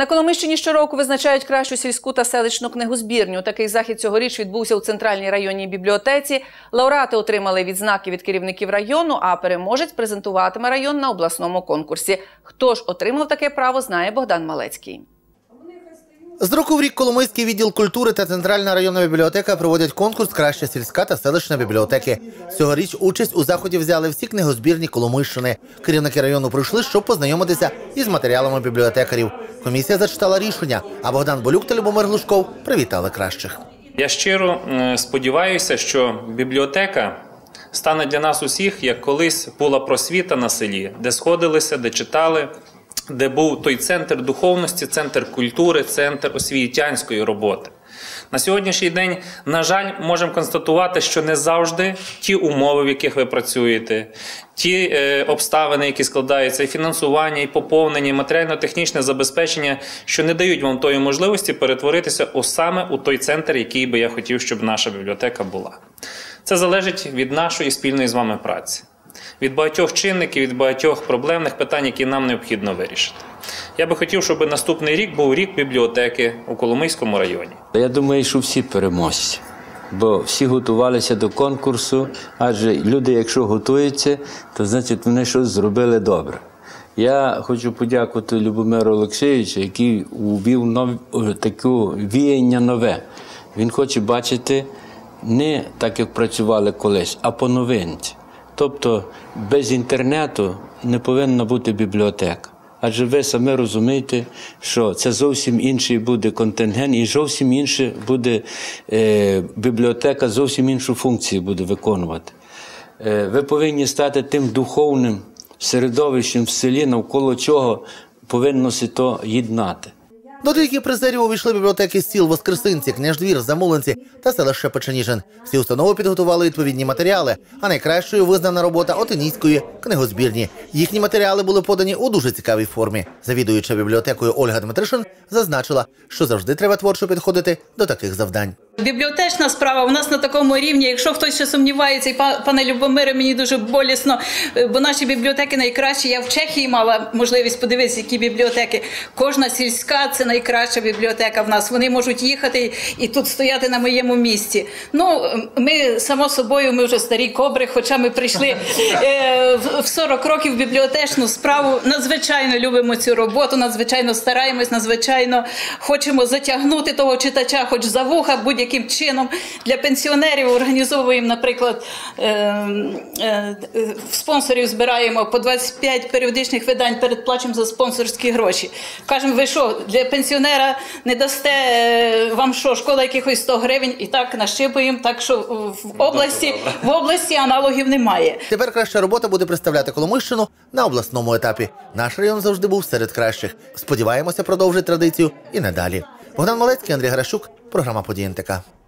На Коломищині щороку визначають кращу сільську та селищну книгозбірню. Такий захід цьогоріч відбувся у центральній районній бібліотеці. Лауреати отримали відзнаки від керівників району, а переможець презентуватиме район на обласному конкурсі. Хто ж отримав таке право, знає Богдан Малецький. З року в рік Коломийський відділ культури та центральна районна бібліотека проводять конкурс Краща сільська та селищна бібліотеки. Цьогоріч участь у заході взяли всі книгозбірні Коломийщини. Керівники району прийшли, щоб познайомитися із матеріалами бібліотекарів. Комісія зачитала рішення, а Богдан Болюк та Любомир Глушков привітали кращих. Я щиро е, сподіваюся, що бібліотека стане для нас усіх, як колись була просвіта на селі, де сходилися, де читали, де був той центр духовності, центр культури, центр освітянської роботи. На сьогоднішній день, на жаль, можемо констатувати, що не завжди ті умови, в яких ви працюєте, ті е, обставини, які складаються, і фінансування, і поповнення, і матеріально-технічне забезпечення, що не дають вам тої можливості перетворитися саме у той центр, який би я хотів, щоб наша бібліотека була. Це залежить від нашої спільної з вами праці, від багатьох чинників, від багатьох проблемних питань, які нам необхідно вирішити. Я би хотів, щоб наступний рік був рік бібліотеки у Коломийському районі. Я думаю, що всі переможці, бо всі готувалися до конкурсу, адже люди, якщо готуються, то значить вони щось зробили добре. Я хочу подякувати Любомиру Олексійовичу, який увів нов... таке віяння нове. Він хоче бачити не так, як працювали колись, а по новинці. Тобто без інтернету не повинна бути бібліотека. Адже ви самі розумієте, що це зовсім інший буде контингент, і зовсім інше буде е, бібліотека, зовсім іншу функцію буде виконувати. Е, ви повинні стати тим духовним середовищем в селі, навколо чого повинно се то єднати. До трійки призерів увійшли бібліотеки сіл Воскресинці, Княждвір, Замулинці та селище Печеніжин. Всі установи підготували відповідні матеріали, а найкращою визнана робота Отинійської книгозбірні. Їхні матеріали були подані у дуже цікавій формі. Завідуюча бібліотекою Ольга Дмитришин зазначила, що завжди треба творчо підходити до таких завдань. Бібліотечна справа у нас на такому рівні. Якщо хтось ще сумнівається, і пане Любомире, мені дуже болісно, е, бо наші бібліотеки найкращі. Я в Чехії мала можливість подивитися, які бібліотеки. Кожна сільська це найкраща бібліотека в нас. Вони можуть їхати і тут стояти на моєму місці. Ну ми само собою, ми вже старі кобри, хоча ми прийшли е, в- в 40 років бібліотечну справу. Надзвичайно любимо цю роботу, надзвичайно стараємось, надзвичайно хочемо затягнути того читача, хоч за вуха, будь-яким чином. Для пенсіонерів організовуємо, наприклад, е, е, в спонсорів збираємо по 25 періодичних видань, передплачуємо за спонсорські гроші. Кажемо, ви що, для пенсіонера не дасте е, вам що, шкода якихось 100 гривень, і так нащипуємо, так що в області, в області аналогів немає. Тепер краща робота буде представляти Коломийщину на обласному етапі. Наш район завжди був серед кращих. Сподіваємося, продовжить традицію і надалі. Богдан Малецький, Андрій Гращук, Programa Podjenteca.